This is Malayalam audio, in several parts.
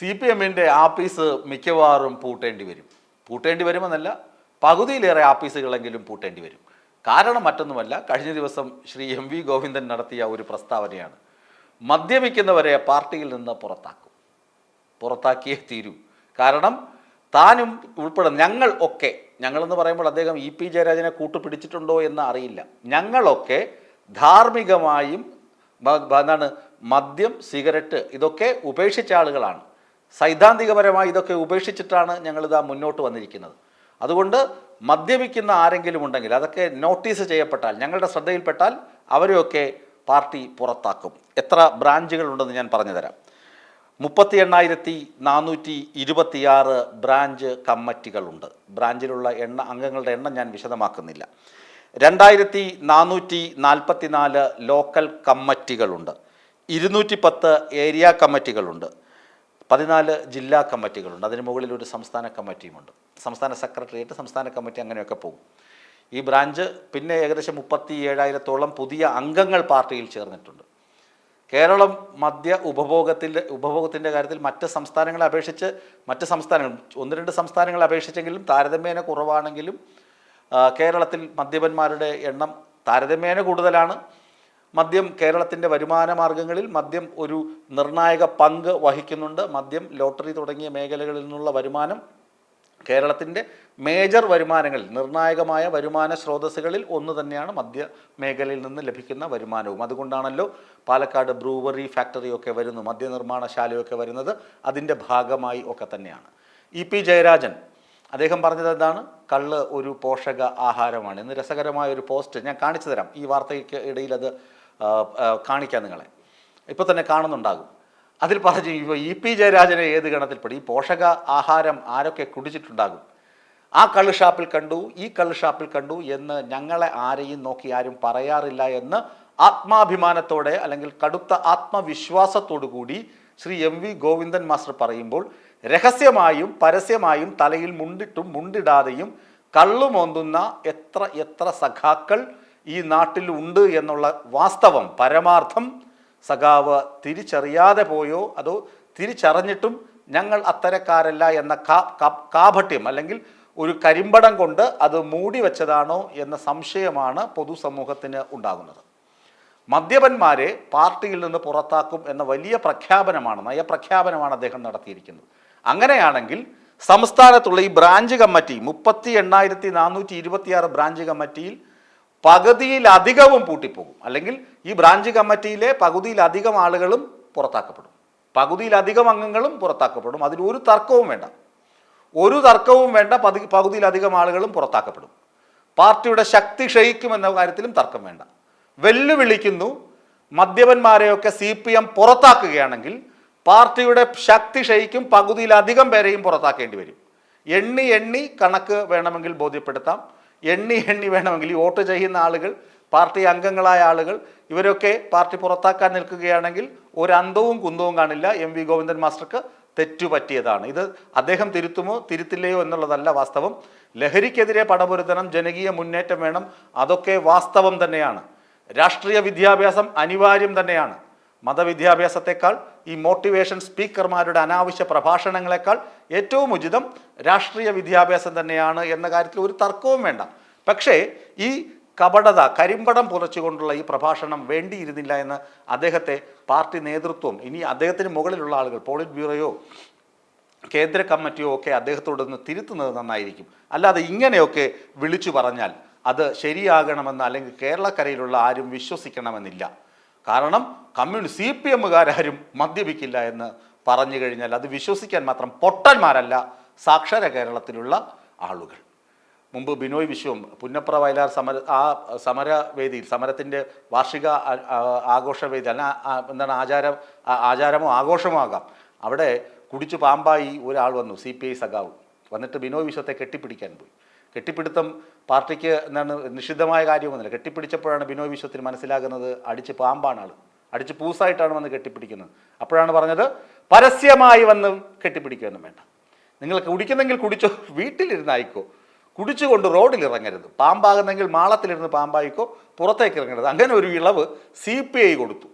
സി പി എമ്മിന്റെ ആപ്പീസ് മിക്കവാറും പൂട്ടേണ്ടി വരും. പൂട്ടേണ്ടി വരുമെന്നല്ല പകുതിയിലേറെ ആപ്പീസുകളെങ്കിലും പൂട്ടേണ്ടി വരും. കാരണം മറ്റൊന്നുമല്ല കഴിഞ്ഞ ദിവസം ശ്രീ എം വി ഗോവിന്ദൻ നടത്തിയ ഒരു പ്രസ്താവനയാണ്. മദ്യപിക്കുന്നവരെ പാർട്ടിയിൽ നിന്ന് പുറത്താക്കും. പുറത്താക്കിയേ തീരൂ. കാരണം താനും ഉൾപ്പെടെ ഞങ്ങൾ ഒക്കെ ഞങ്ങളെന്ന് പറയുമ്പോൾ അദ്ദേഹം ഇ പി ജയരാജനെ കൂട്ടുപിടിച്ചിട്ടുണ്ടോ എന്ന് അറിയില്ല. ഞങ്ങളൊക്കെ ധാർമ്മികമായും എന്താണ് മദ്യം സിഗരറ്റ് ഇതൊക്കെ ഉപേക്ഷിച്ച ആളുകളാണ്. സൈദ്ധാന്തികപരമായി ഇതൊക്കെ ഉപേക്ഷിച്ചിട്ടാണ് ഞങ്ങളിതാ മുന്നോട്ട് വന്നിരിക്കുന്നത്. അതുകൊണ്ട് മദ്യപിക്കുന്ന ആരെങ്കിലും ഉണ്ടെങ്കിൽ അതൊക്കെ നോട്ടീസ് ചെയ്യപ്പെട്ടാൽ ഞങ്ങളുടെ ശ്രദ്ധയിൽപ്പെട്ടാൽ അവരെയൊക്കെ പാർട്ടി പുറത്താക്കും. എത്ര ബ്രാഞ്ചുകൾ ഉണ്ടെന്ന് ഞാൻ പറഞ്ഞുതരാം. മുപ്പത്തി എണ്ണായിരത്തി നാനൂറ്റി ഇരുപത്തിയാറ് ബ്രാഞ്ച് കമ്മിറ്റികളുണ്ട്. ബ്രാഞ്ചിലുള്ള എണ്ണ അംഗങ്ങളുടെ എണ്ണം ഞാൻ വിശദമാക്കുന്നില്ല. രണ്ടായിരത്തി നാനൂറ്റി നാൽപ്പത്തി നാല് ലോക്കൽ കമ്മിറ്റികളുണ്ട്. ഇരുന്നൂറ്റി പത്ത് ഏരിയ കമ്മിറ്റികളുണ്ട്. പതിനാല് ജില്ലാ കമ്മിറ്റികളുണ്ട്. അതിന് മുകളിൽ ഒരു സംസ്ഥാന കമ്മിറ്റിയുമുണ്ട്. സംസ്ഥാന സെക്രട്ടേറിയറ്റ് സംസ്ഥാന കമ്മിറ്റി അങ്ങനെയൊക്കെ പോകും. ഈ ബ്രാഞ്ച് പിന്നെ ഏകദേശം മുപ്പത്തി ഏഴായിരത്തോളം പുതിയ അംഗങ്ങൾ പാർട്ടിയിൽ ചേർന്നിട്ടുണ്ട്. കേരളം മദ്യ ഉപഭോഗത്തിന്റെ ഉപഭോഗത്തിന്റെ കാര്യത്തിൽ മറ്റ് സംസ്ഥാനങ്ങളെ അപേക്ഷിച്ച് മറ്റ് സംസ്ഥാനങ്ങൾ ഒന്ന് രണ്ട് സംസ്ഥാനങ്ങളെ അപേക്ഷിച്ചെങ്കിലും താരതമ്യേന കുറവാണെങ്കിലും കേരളത്തിൽ മദ്യപന്മാരുടെ എണ്ണം താരതമ്യേന കൂടുതലാണ്. മദ്യം കേരളത്തിന്റെ വരുമാന മാർഗങ്ങളിൽ മദ്യം ഒരു നിർണായക പങ്ക് വഹിക്കുന്നുണ്ട്. മദ്യം ലോട്ടറി തുടങ്ങിയ മേഖലകളിൽ നിന്നുള്ള വരുമാനം കേരളത്തിന്റെ മേജർ വരുമാനങ്ങളിൽ നിർണായകമായ വരുമാന സ്രോതസ്സുകളിൽ ഒന്ന് തന്നെയാണ് മദ്യ മേഖലയിൽ നിന്ന് ലഭിക്കുന്ന വരുമാനവും. അതുകൊണ്ടാണല്ലോ പാലക്കാട് ബ്രൂവറി ഫാക്ടറിയൊക്കെ വരുന്നു മദ്യനിർമ്മാണശാലയൊക്കെ വരുന്നത്. അതിന്റെ ഭാഗമായി ഒക്കെ തന്നെയാണ്. ഇ പി ജയരാജൻ അദ്ദേഹം പറഞ്ഞത് എന്താണ്? കള്ള് ഒരു പോഷക ആഹാരമാണ്. ഇന്ന് രസകരമായ ഒരു പോസ്റ്റ് ഞാൻ കാണിച്ചു തരാം. ഈ വാർത്തയ്ക്ക് ഇടയിൽ അത് കാണിക്കാം നിങ്ങളെ. ഇപ്പോൾ തന്നെ കാണുന്നുണ്ടാകും. അതിൽ പറഞ്ഞു ഇപ്പോൾ ഇ പി ജയരാജനെ ഏത് ഗണത്തിൽപ്പെടും? ഈ പോഷക ആഹാരം ആരൊക്കെ കുടിച്ചിട്ടുണ്ടാകും? ആ കള്ള് ഷാപ്പിൽ കണ്ടു ഈ കള്ള് ഷാപ്പിൽ കണ്ടു എന്ന് ഞങ്ങളെ ആരെയും നോക്കി ആരും പറയാറില്ല എന്ന് ആത്മാഭിമാനത്തോടെ അല്ലെങ്കിൽ കടുത്ത ആത്മവിശ്വാസത്തോടു കൂടി Shri M V Govindan master പറയുമ്പോൾ രഹസ്യമായും പരസ്യമായും തലയിൽ മുണ്ടിട്ടും മുണ്ടിടാതെയും കള്ളുമോന്തുന്ന എത്ര എത്ര സഖാക്കൾ ഈ നാട്ടിൽ ഉണ്ട് എന്നുള്ള വാസ്തവം പരമാർത്ഥം സഖാവ് തിരിച്ചറിയാതെ പോയോ? അതോ തിരിച്ചറിഞ്ഞിട്ടും ഞങ്ങൾ അത്തരക്കാരല്ല എന്ന കാപഠ്യം അല്ലെങ്കിൽ ഒരു കരിമ്പടം കൊണ്ട് അത് മൂടി വെച്ചതാണോ എന്ന സംശയമാണ് പൊതുസമൂഹത്തിന് ഉണ്ടാകുന്നത്. മദ്യപന്മാരെ പാർട്ടിയിൽ നിന്ന് പുറത്താക്കും എന്ന വലിയ പ്രഖ്യാപനമാണ് നയപ്രഖ്യാപനമാണ് അദ്ദേഹം നടത്തിയിരിക്കുന്നത്. അങ്ങനെയാണെങ്കിൽ സംസ്ഥാനത്തുള്ള ഈ ബ്രാഞ്ച് കമ്മിറ്റി മുപ്പത്തി എണ്ണായിരത്തി നാനൂറ്റി ഇരുപത്തിയാറ് ബ്രാഞ്ച് കമ്മിറ്റിയിൽ പകുതിയിലധികവും പൂട്ടിപ്പോകും. അല്ലെങ്കിൽ ഈ ബ്രാഞ്ച് കമ്മിറ്റിയിലെ പകുതിയിലധികം ആളുകളും പുറത്താക്കപ്പെടും. പകുതിയിലധികം അംഗങ്ങളും പുറത്താക്കപ്പെടും. അതിൽ ഒരു തർക്കവും വേണ്ട. ഒരു തർക്കവും വേണ്ട പതി പകുതിയിലധികം ആളുകളും പുറത്താക്കപ്പെടും. പാർട്ടിയുടെ ശക്തി ക്ഷയിക്കുമെന്ന കാര്യത്തിലും തർക്കം വേണ്ട. വെല്ലുവിളിക്കുന്നു മദ്യപന്മാരെയൊക്കെ സി പി എം പുറത്താക്കുകയാണെങ്കിൽ പാർട്ടിയുടെ ശക്തി ക്ഷയിക്കും പകുതിയിലധികം പേരെയും പുറത്താക്കേണ്ടി വരും. എണ്ണി എണ്ണി കണക്ക് വേണമെങ്കിൽ ബോധ്യപ്പെടുത്താം. എണ്ണി എണ്ണി വേണമെങ്കിൽ ഈ വോട്ട് ചെയ്യുന്ന ആളുകൾ പാർട്ടി അംഗങ്ങളായ ആളുകൾ ഇവരൊക്കെ പാർട്ടി പുറത്താക്കാൻ നിൽക്കുകയാണെങ്കിൽ ഒരു കുന്തവും കാണില്ല. എം വി ഗോവിന്ദൻ മാസ്റ്റർക്ക് തെറ്റുപറ്റിയതാണ് ഇത് അദ്ദേഹം തിരുത്തുമോ തിരുത്തില്ലയോ എന്നുള്ളതല്ല വാസ്തവം. ലഹരിക്കെതിരെ പടപൊരുത്തണം ജനകീയ മുന്നേറ്റം വേണം അതൊക്കെ വാസ്തവം തന്നെയാണ്. രാഷ്ട്രീയ വിദ്യാഭ്യാസം അനിവാര്യം തന്നെയാണ്. മതവിദ്യാഭ്യാസത്തെക്കാൾ ഈ മോട്ടിവേഷൻ സ്പീക്കർമാരുടെ അനാവശ്യ പ്രഭാഷണങ്ങളെക്കാൾ ഏറ്റവും ഉചിതം രാഷ്ട്രീയ വിദ്യാഭ്യാസം തന്നെയാണ് എന്ന കാര്യത്തിൽ ഒരു തർക്കവും വേണ്ട. പക്ഷേ ഈ കപടത കരിമ്പടം പുറച്ചുകൊണ്ടുള്ള ഈ പ്രഭാഷണം വേണ്ടിയിരുന്നില്ല എന്ന് അദ്ദേഹത്തെ പാർട്ടി നേതൃത്വം ഇനി അദ്ദേഹത്തിന് മുകളിലുള്ള ആളുകൾ പോളിറ്റ് ബ്യൂറോയോ കേന്ദ്ര കമ്മിറ്റിയോ ഒക്കെ അദ്ദേഹത്തോടൊന്ന് തിരുത്തുന്നത് നന്നായിരിക്കും. അല്ലാതെ ഇങ്ങനെയൊക്കെ വിളിച്ചു പറഞ്ഞാൽ അത് ശരിയാകണമെന്ന് അല്ലെങ്കിൽ കേരളക്കരയിലുള്ള ആരും വിശ്വസിക്കണമെന്നില്ല. കാരണം കമ്മ്യൂണിസ്റ്റ് സി പി എമ്മുകാരും മദ്യപിക്കില്ല എന്ന് പറഞ്ഞു കഴിഞ്ഞാൽ അത് വിശ്വസിക്കാൻ മാത്രം പൊട്ടന്മാരല്ല സാക്ഷര കേരളത്തിലുള്ള ആളുകൾ. മുമ്പ് ബിനോയ് വിശ്വം പുന്നപ്ര വയലാർ സമര ആ സമരവേദിയിൽ സമരത്തിന്റെ വാർഷിക ആഘോഷവേദി അല്ല എന്താണ് ആചാരം ആചാരമോ ആഘോഷമോ ആകാം. അവിടെ കുടിച്ചു പാമ്പായി ഒരാൾ വന്നു സി പി ഐ സഖാവ്. വന്നിട്ട് ബിനോയ് വിശ്വത്തെ കെട്ടിപ്പിടിക്കാൻ പോയി. കെട്ടിപ്പിടുത്തം പാർട്ടിക്ക് എന്താണ് നിഷിദ്ധമായ കാര്യമൊന്നുമില്ല. കെട്ടിപ്പിടിച്ചപ്പോഴാണ് ബിനോയ് വിശ്വത്തിന് മനസ്സിലാകുന്നത് അടിച്ച് പാമ്പാണ് ആൾ. അടിച്ച് പൂസായിട്ടാണ് വന്ന് കെട്ടിപ്പിടിക്കുന്നത്. അപ്പോഴാണ് പറഞ്ഞത് പരസ്യമായി വന്ന് കെട്ടിപ്പിടിക്കുകയൊന്നും വേണ്ട. നിങ്ങൾ കുടിക്കുന്നെങ്കിൽ കുടിച്ചോ വീട്ടിലിരുന്നായിക്കോ. കുടിച്ചുകൊണ്ട് റോഡിൽ ഇറങ്ങരുത് പാമ്പാകുന്നെങ്കിൽ മാളത്തിലിരുന്ന് പാമ്പായിക്കോ പുറത്തേക്ക് ഇറങ്ങരുത് അങ്ങനെ ഒരു ഇളവ് സി പി ഐ കൊടുത്തു.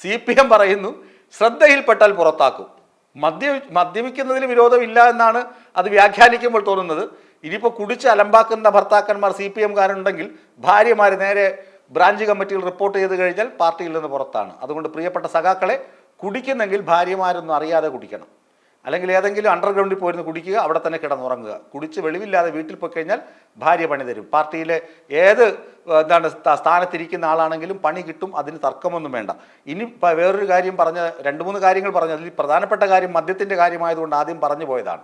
സി പി എം പറയുന്നു ശ്രദ്ധയിൽപ്പെട്ടാൽ പുറത്താക്കും. മദ്യ മദ്യപിക്കുന്നതിൽ വിരോധമില്ല എന്നാണ് അത് വ്യാഖ്യാനിക്കുമ്പോൾ തോന്നുന്നത്. ഇനിയിപ്പോൾ കുടിച്ച് അലമ്പാക്കുന്ന ഭർത്താക്കന്മാർ സി പി എംകാരുണ്ടെങ്കിൽ ഭാര്യമാർ നേരെ ബ്രാഞ്ച് കമ്മിറ്റിയിൽ റിപ്പോർട്ട് ചെയ്ത് കഴിഞ്ഞാൽ പാർട്ടിയിൽ നിന്ന് പുറത്താണ്. അതുകൊണ്ട് പ്രിയപ്പെട്ട സഖാക്കളെ കുടിക്കുന്നെങ്കിൽ ഭാര്യമാരൊന്നും അറിയാതെ കുടിക്കണം. അല്ലെങ്കിൽ ഏതെങ്കിലും അണ്ടർഗ്രൗണ്ടിൽ പോയിരുന്ന് കുടിക്കുക അവിടെ തന്നെ കിടന്നുറങ്ങുക. കുടിച്ച് വെളിവില്ലാതെ വീട്ടിൽ പോയി കഴിഞ്ഞാൽ ഭാര്യ പണി തരും. പാർട്ടിയിലെ ഏത് എന്താണ് സ്ഥാ- സ്ഥാനത്തിരിക്കുന്ന ആളാണെങ്കിലും പണി കിട്ടും അതിന് തർക്കമൊന്നും വേണ്ട. ഇനി വേറൊരു കാര്യം പറഞ്ഞ രണ്ട് മൂന്ന് കാര്യങ്ങൾ പറഞ്ഞു അതിൽ പ്രധാനപ്പെട്ട കാര്യം മദ്യത്തിന്റെ കാര്യമായതുകൊണ്ട് ആദ്യം പറഞ്ഞു പോയതാണ്.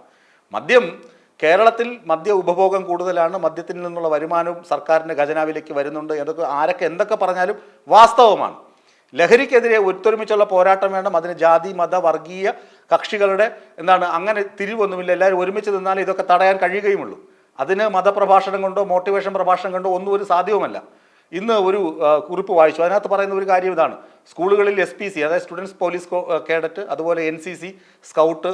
മദ്യം കേരളത്തിൽ മദ്യ ഉപഭോഗം കൂടുതലാണ് മദ്യത്തിൽ നിന്നുള്ള വരുമാനവും സർക്കാരിന്റെ ഖജനാവിലേക്ക് വരുന്നുണ്ട് എന്നൊക്കെ ആരൊക്കെ എന്തൊക്കെ പറഞ്ഞാലും വാസ്തവമാണ്. ലഹരിക്കെതിരെ ഒത്തൊരുമിച്ചുള്ള പോരാട്ടം വേണം അതിന് ജാതി മത വർഗീയ കക്ഷികളുടെ എന്താണ് അങ്ങനെ തിരിവൊന്നുമില്ല. എല്ലാവരും ഒരുമിച്ച് നിന്നാലേ ഇതൊക്കെ തടയാൻ കഴിയുകയുമുള്ളൂ. അതിന് മതപ്രഭാഷണം കൊണ്ടോ മോട്ടിവേഷൻ പ്രഭാഷണം കൊണ്ടോ ഒന്നും ഒരു സാധ്യവുമല്ല. ഇന്ന് ഒരു കുറിപ്പ് വായിച്ചു. അതിനകത്ത് പറയുന്ന ഒരു കാര്യം ഇതാണ്. സ്കൂളുകളിൽ എസ് പി സി അതായത് സ്റ്റുഡൻസ് പോലീസ് കേഡറ്റ് അതുപോലെ എൻ സി സി സ്കൗട്ട്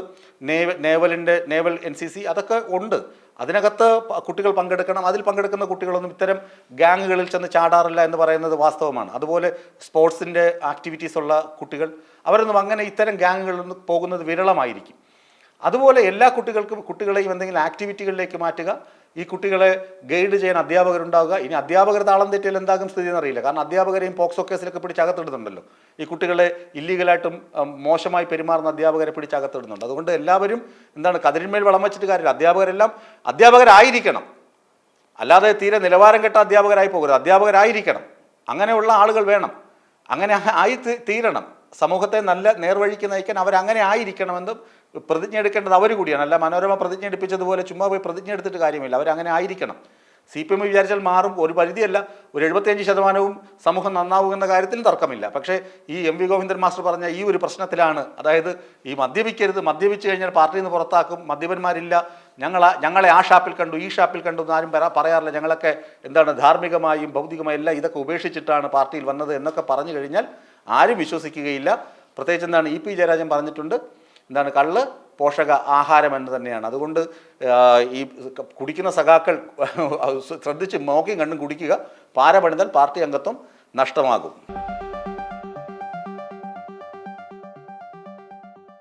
നേവ നേവലിന്റെ നേവൽ എൻ സി സി അതൊക്കെ ഉണ്ട്. അതിനകത്ത് കുട്ടികൾ പങ്കെടുക്കണം. അതിൽ പങ്കെടുക്കുന്ന കുട്ടികളൊന്നും ഇത്തരം ഗ്യാങ്ങുകളിൽ ചെന്ന് ചാടാറില്ല എന്ന് പറയുന്നത് വാസ്തവമാണ്. അതുപോലെ സ്പോർട്സിന്റെ ആക്ടിവിറ്റീസ് ഉള്ള കുട്ടികൾ അവരൊന്നും അങ്ങനെ ഇത്തരം ഗ്യാങ്ങുകളിൽ നിന്ന് പോകുന്നത് വിരളമായിരിക്കും. അതുപോലെ എല്ലാ കുട്ടികൾക്കും കുട്ടികളെയും എന്തെങ്കിലും ആക്ടിവിറ്റികളിലേക്ക് മാറ്റുക ഈ കുട്ടികളെ ഗൈഡ് ചെയ്യാൻ അധ്യാപകരുണ്ടാവുക. ഇനി അധ്യാപകർ താളം തെറ്റിയാൽ എന്താകും സ്ഥിതി എന്നറിയില്ല. കാരണം അധ്യാപകരെയും പോക്സോ കേസിലൊക്കെ പിടിച്ച് അകത്തിടുന്നുണ്ടല്ലോ. ഈ കുട്ടികളെ ഇല്ലീഗലായിട്ടും മോശമായി പെരുമാറുന്ന അധ്യാപകരെ പിടിച്ച് അകത്തിടുന്നുണ്ട്. അതുകൊണ്ട് എല്ലാവരും എന്താണ് കതിരിന്മേൽ വളം വെച്ചിട്ട് കാര്യമില്ല. അധ്യാപകരെല്ലാം അധ്യാപകരായിരിക്കണം. അല്ലാതെ തീരെ നിലവാരം കെട്ട അധ്യാപകരായി പോകരുത്. അധ്യാപകരായിരിക്കണം. അങ്ങനെയുള്ള ആളുകൾ വേണം. അങ്ങനെ ആയി തീരണം. സമൂഹത്തെ നല്ല നേർവഴിക്ക് നയിക്കാൻ അവരങ്ങനെ ആയിരിക്കണമെന്ന് പ്രതിജ്ഞ എടുക്കേണ്ടത് അവർ കൂടിയാണ്. അല്ല മനോരമ പ്രതിജ്ഞ എടുപ്പിച്ചതുപോലെ ചുമ്മാ പോയി പ്രതിജ്ഞ എടുത്തിട്ട് കാര്യമില്ല. അവരങ്ങനെ ആയിരിക്കണം. സി പി എം വിചാരിച്ചാൽ മാറും. ഒരു പരിധിയല്ല. ഒരു എഴുപത്തിയഞ്ച് ശതമാനവും സമൂഹം നന്നാവുമെന്ന കാര്യത്തിൽ തർക്കമില്ല. പക്ഷേ ഈ എം വി ഗോവിന്ദൻ മാസ്റ്റർ പറഞ്ഞ ഈ ഒരു പ്രശ്നത്തിലാണ്. അതായത് ഈ മദ്യപിക്കരുത്. മദ്യപിച്ച് കഴിഞ്ഞാൽ പാർട്ടിയിൽ നിന്ന് പുറത്താക്കും. മദ്യപന്മാരില്ല. ഞങ്ങൾ ഞങ്ങളെ ആ ഷാപ്പിൽ കണ്ടു ഈ ഷാപ്പിൽ കണ്ടു എന്ന് ആരും പറയാറില്ല. ഞങ്ങളൊക്കെ എന്താണ് ധാർമ്മികമായും ഭൗതികമായും എല്ലാം ഇതൊക്കെ ഉപേക്ഷിച്ചിട്ടാണ് പാർട്ടിയിൽ വന്നത് എന്നൊക്കെ പറഞ്ഞു കഴിഞ്ഞാൽ ആരും വിശ്വസിക്കുകയില്ല. പ്രത്യേകിച്ച് എന്താണ് ഇ പി ജയരാജൻ പറഞ്ഞിട്ടുണ്ട്. എന്താണ് കള്ള്? പോഷക ആഹാരം എന്ന് തന്നെയാണ്. അതുകൊണ്ട് ഈ കുടിക്കുന്ന സഖാക്കൾ ശ്രദ്ധിച്ച് നോക്കിയും കണ്ടും കുടിക്കുക. പാര പണിതാൽ പാർട്ടി അംഗത്വം നഷ്ടമാകും.